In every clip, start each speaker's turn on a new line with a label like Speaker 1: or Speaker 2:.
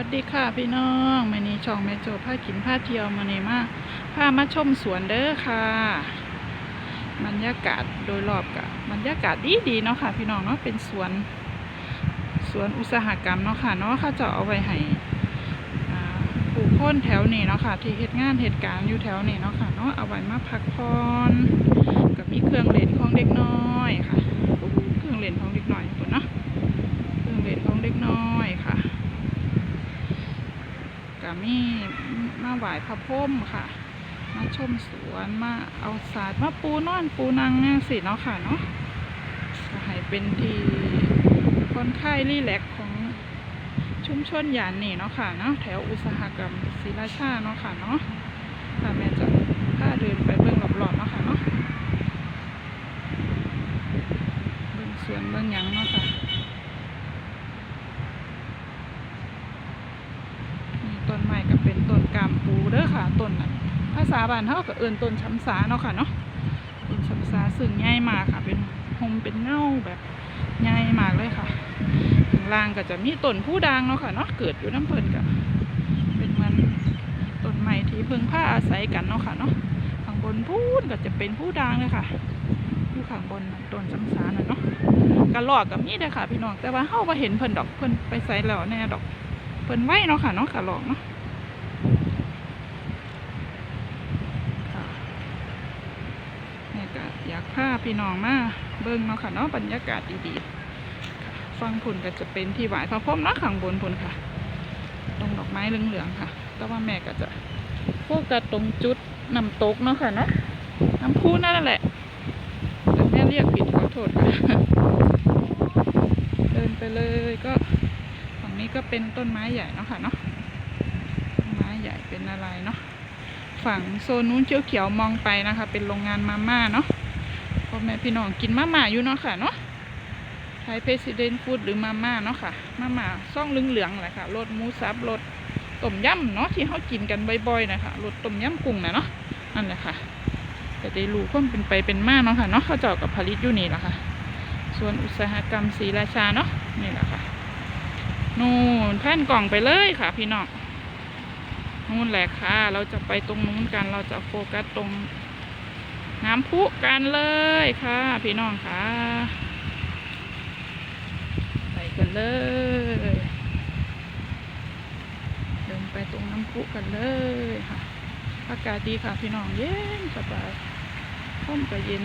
Speaker 1: วัสดีค่ะพี่น้องมานี่ช่องแม่โจผ้ากินผ้าเที่ยวมานี่มาผ้ามาชมสวนเด้อค่ะ บรรยากาศโดยรอบกับบรรยากาศดีดีเนาะค่ะ พี่น้องเนาะเป็นสวนสวนอุตสาหกรรมเนาะค่ะเนาะเขาจะเอาไว้ให้ผู้คนแถวนี้เนาะค่ะ ที่เหตุงานเหตุการณ์อยู่แถวนี้เนาะค่ะเนาะเอาไว้มาพักผ่อนกับมีเครื่องเล่นของเด็กน้อยค่ะเครื่องเล่นของเด็กน้อยคนเนาะเครื่องเล่นของเด็กน้อยค่ะ ก็มีมาไหว้พระพุมค่ะ มาชมสวนมาเอาศาสตร์มาปูนอนปูนังนี่สิเนาะค่ะเนาะจะให้เป็นที่คนไข้รีแลกของชุมชนยานนี่เนาะค่ะเนาะแถวอุตสาหกรรมศรีราชาเนาะค่ะเนาะค่ะแม่จะพาเดินไปเบิ่งรอบๆเนาะค่ะเนาะเบิ่งสวนเบิ่งหยังเนาะค่ะ นี่ต้นไม้ก็เป็นต้นกาม ปูเด้อค่ะต้นน่ะภาษาบ้านเฮาก็เอิ้นต้นช้ำสาเนาะค่ะเนาะต้นช้ำสาซึ่งใหญ่มากค่ะ เป็นหมเป็นเงาแบบใหญ่มากเลยค่ะข้างล่างก็จะมีต้นผู้ด่างเนาะค่ะเนาะเกิดอยู่น้ำเพิ่นก็เป็นเหมือนต้นไม้ที่เพิ่งผ้าอาศัยกันเนาะค่ะเนาะข้างบนพูนก็จะเป็นผู้ด่างเลยค่ะอยู่ข้างบนต้นช้ำสาน่ะเนาะกระรอกกับมีเด้อค่ะ พี่น้องแต่ว่าเฮาบ่เห็นเพิ่นดอกเพิ่นไปไสแล้วแน่ดอกเพิ่นไว้เนาะค่ะเนาะกะหลอกเนาะนี่ก็ อยาพี่น้องมาเบิ่งเนาะค่ะเนาะบรรยากาศดีๆค่ะฟังผุนก็จะเป็นที่หวายพระพรมเนาะข้างบนผุนค่ะ ตรงดอกไม้เหลืองๆค่ะ แต่ว่าแม่ก็จะโฟกัสตรงจุดน้ำตกเนาะค่ะเนาะน้ำพุนั่นแหละแต่แม่เรียกผิดขอโทษค่ะเดินไปเลยก็ฝั่งนี้ก็เป็นต้นไม้ใหญ่เนาะค่ะเนาะต้นไม้ใหญ่เป็นอะไรเนาะฝั่งโซนนู้นเขียวๆมองไปนะคะ เป็นโรงงานมาม่าเนาะ อแม่พี่น้องกินมาม่าอยู่เนาะค่ะเนาะไทยเพรสิเดนฟูดหรือมาม่าเนาะค่ะ มาม่าซ่องเหลืองๆแหละค่ะรสหมูสับรสต้มยำเนาะที่เขากินกันบ่อยๆนะคะรสต้มยำกุ้งนะเนาะนั่นแหละค่ะแต่ได้รู้ความเป็นไปเป็นมาเนาะค่ะเนาะเขาเจาะกับผลิตอยู่นี่แหละค่ะ ส่วนอุตสาหกรรมศรีราชาเนาะนี่แหละค่ะนู่นแผ่นกล่องไปเลยค่ะ พี่น้องนู่นแหละค่ะ เราจะไปตรงนู้นกันเราจะโฟกัสตรง น้ำพุกันเลยค่ะ พี่น้องค่ะไปกันเลยเดินไปตรงน้ำพุกันเลยค่ะ อากาศดีค่ะพี่น้องเย็นสบายร่มก็เย็น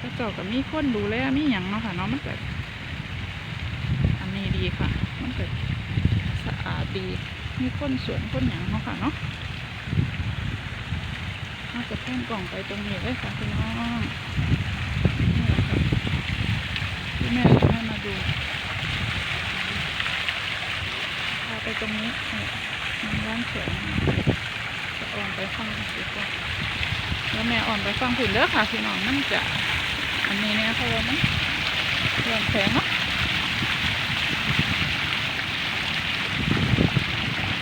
Speaker 1: ก็เจ้ากับมีคนดูแลมีหยังเนาะค่ะเนาะมันก็อันนี้ดีค่ะ มันเกิดสะอาดดีมีคนสวนคนหยังเนาะค่ะเนาะ จะแพ่นกล่องไปตรงนี้เลยค่ะพี่น้องนี่แหละค่ะที่แม่จะให้มาดูพาไปตรงนี้นี่ยมันร้านเขียจะอ่อนไปฟังดีกว่าแล้วแม่อ่อนไปฟังผุนเด้อค่ะพี่น้องมันจะอันนี้เนี่ยเพราะว่ามันเรื่องแข็งเนาะ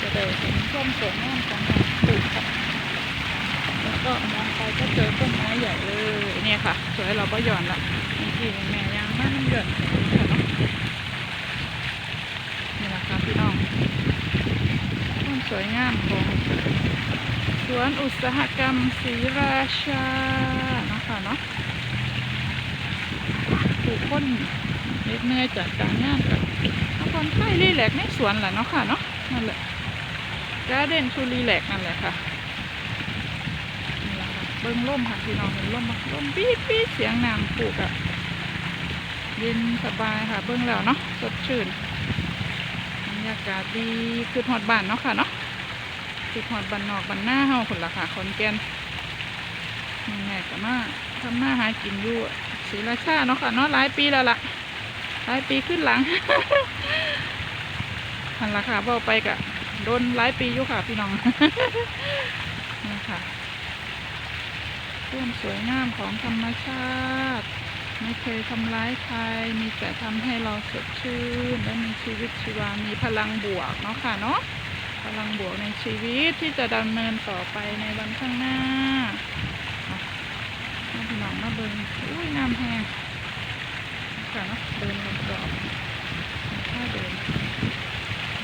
Speaker 1: จะได้เห็นช่วงสวยงามของน้ำปลูกค่ะ ก็มองไปก็เจอต้นไม้ใหญ่เลยเนี่ยค่ะสวยเราก็หย่อนละนี่ที่แม่ยางมากมันหย่อนเนาะนี่แหละค่ะพี่น้องต้นสวยงามของสวนอุตสาหกรรมศรีราชาเนาะคะเนาะผู้นเหน็ดเนื่อยจากการงานกับเอาคนไข้รีแลกในสวนแหละเนาะค่ะเนาะนั่นแหละการเด่นทูรีแลกนั่นแหละค่ะ เบิ้งร่มค่ะพี่น้องเห็นร่มปะร่มปี๊ดปี๊ดเสียงน้ำปลูกอะเย็นสบายค่ะ เบิ้งแล้วเนาะสดชื่นบรรยากาศดีคือหอดบ้านเนาะค่ะเนาะคือหอดบ้านนอกบ้านหน้าเฮาคนละค่ะขอนแกนนี่แม่ก็มาทำมาหากินอยู่ศรีราชาเนาะค่ะเนาะหลายปีแล้วล่ะหลายปีขึ้นหลังหันละค่ะเบาไปกะโดนหลายปีอยู่ค่ะพี่น้องนี่ค่ะ ความสวยงามของธรรมชาติ ไม่เคยทำร้ายใคร มีแต่ทำให้เราสดชื่น และมีชีวิตชีวา มีพลังบวกเนาะค่ะเนาะ พลังบวกในชีวิตที่จะดำเนินต่อไปในวันข้างหน้าค่ะมาพี่น้องมาเบิงอุ้ยน้ำแห้งค่ะเนาะเดินรอบๆถ้าเดิน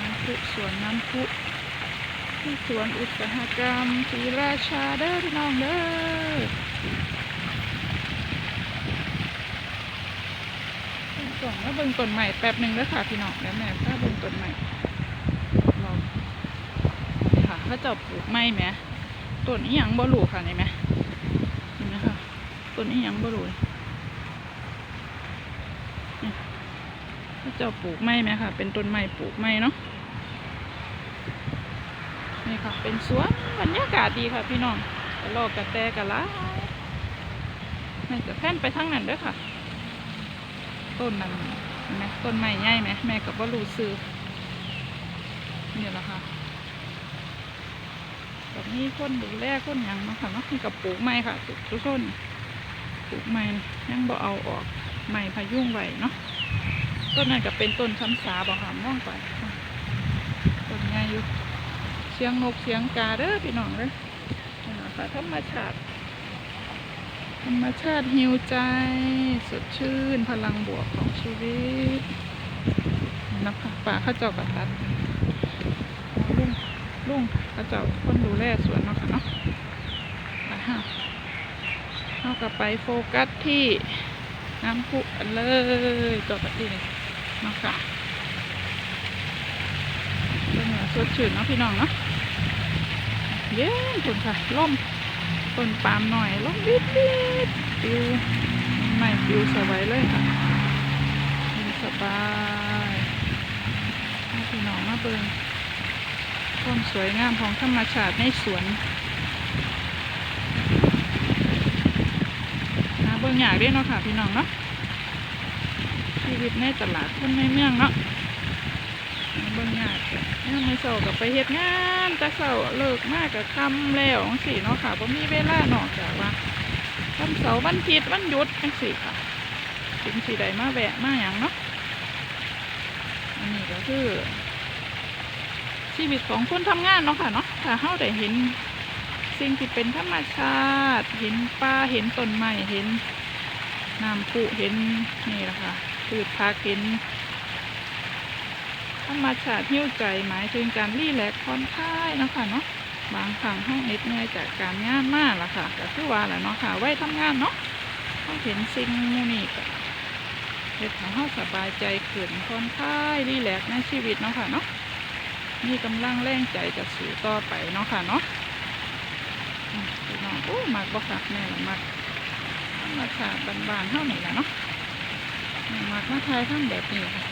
Speaker 1: น้ำพุสวนน้ำพุ ที่สวนอุตสาหกรรมศรีราชาเด้อพี่น้องเด้อเบิ่งก่อนแล้วเบิ่งต้นใหม่แป๊บหนึ่งแล้วค่ะพี่น้องแล้วแม่ถ้าเบิ่งต้นใหม่ลองนี่ค่ะเขาเจะปลูกไม้ไหมต้นนี้ยังบ่รูค่ะนี่ไหมเห็นไหมคะต้นนี้ยังบ่รู้เลยนี่เขาจะปลูกไม้ไหมค่ะ เป็นต้นไม้ปลูกไม้เนาะ นี่ค่ะ เป็นสวนบรรยากาศดีค่ะพี่น้องกระโลกกระแตกระลาแม่จะแพ่นไปทางนั้นด้วยค่ะ ต้นนั้นเห็นไหมต้นไม้ใหญ่ไหมแม่กับว่ารูซื้อนี่แหละค่ะแบบนี้คนดูแลคนยังเนาะค่ะเนาะกับปลูกไม้ค่ะทุกต้นปลูกไม้ยังบ่เอาออกไม้พายุงไว้เนาะต้นนั้นก็เป็นต้นช้ำสาบ่ค่ะมองไปต้นใหญ่อยู่ สียงนกเสียงกาเด้อพี่น้องเด้อนี่ล่ะค่ะธรรมชาติ ธรรมชาติหิวใจ สดชื่น พลังบวกของชีวิตนะคะป่าข้าเจ้ากระตัดลุงลุงข้าเจ้าคนดูแลสวนเนาะค่ะเนาะไปฮะเอากลับไปโฟกัสที่น้ำพุกันเลยตัวปฏิเนี่นาะค่ะเป็นเหนือ สดชื่นเนาะพี่น้องเนาะเย็นคุณค่ะล่มต้นปาล์มหน่อยล่มดิดดิดปิวไม่ปิวสบายเลยค่ะสบายพี่น้องมาเบิ่งความสวยงามของธรรมชาติในสวนหาเบิ่งอยากได้เนาะค่ะพี่น้องเนาะชีวิตในตลาดคนในเมืองเนาะ เบิ่งยากจ้ะยังไม่เศร้ากับไปเฮ็ดงานแต่เศร้าเลิกมากกับคำแล้วจังซี่เนาะค่ะบ่มีเวลานอกจากว่าวันเสาร์วันอาทิตย์วันหยุดจังซี่ค่ะถึงสิได้มาแวะมาหยังเนาะอันนี้ก็คือ ชีวิตของคนทำงานเนาะค่ะเนาะถ้าเฮาได้เห็นสิ่งที่เป็นธรรมชาติ เห็นป่าเห็นต้นไม้เห็นน้ำพุเห็นนี่แหละค่ะพืชผักเห็น ธรรมชาติหิ้วใจหมายถึงการรีแลกซ์ผ่อนคลายนะค่ะเนาะบางครั้งห้องเหน็ดเหนื่อยจากการงานมากละค่ะก็คือว่าแหละเนาะค่ะไว้ทำงานเนาะเขาเห็นสิ่งมูนี่ก็เฮ็ดให้เขาสบายใจขึ้นผ่อนคลายรีแลกซ์ในชีวิตเนาะค่ะเนาะมีกำลังแรงใจจะสู่ต่อไปเนาะค่ะเนาะอืมพี่น้องโอ้มักบ่คักแม่ละมักธรรมชาติบานๆเท่านี้แหละเนาะม่มักมาทายทำแบบนี้ค่ะ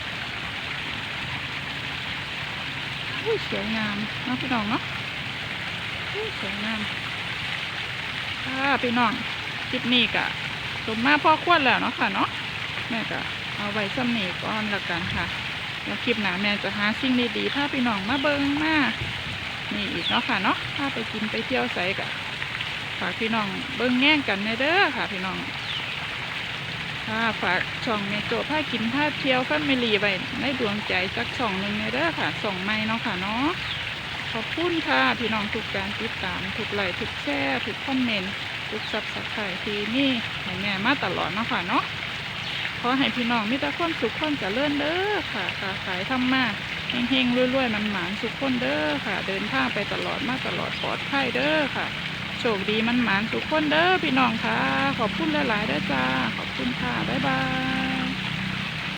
Speaker 1: อุ้ย สวยงามเนาะพี่น้องเนาะอุ้ยสวยงามค่ะพี่น้องคลิปนี้กะสมมาพ่อควรแล้วเนาะค่ะเนาะแม่กะเอาไว้ซ้ำนี่ก่อนละกันค่ะ แล้วคลิปหนาแม่จะหาสิ่งดีๆพาพี่น้องมาเบิ่งมานี่อีกเนาะค่ะเนาะพาไปกินไปเที่ยวใสกะฝากพี่น้องเบิ่งแง่งกันในเด้อค่ะ พี่น้อง ค่ะฝากช่องเมโจผ้ากินผ้าเที่ยวแฟมิลี่ไว้ในดวงใจสักช่องหนึ่งในเด้อค่ะส่องไม่เนาะค่ะเนาะขอบคุณค่ะพี่น้องทุกการติดตามทุกไลค์ทุกแชร์ทุกคอมเมนต์ทุกซับสไครต์ที่นี่ให้แม่มาตลอดเนาะค่ะเนาะขอให้พี่น้องมีแต่ความสุขความเจริญเด้อค่ะค้าขายทำมาเฮงๆรวยๆมันหมานสุขคนเด้อค่ะ เดินทางไปตลอดมาตลอดปลอดภัยเด้อค่ะ โชคดีมันหมานทุกคนเด้อพี่น้องค่ะ ขอบคุณหลาย ๆเด้อจ้า ขอบคุณค่ะ บ๊ายบาย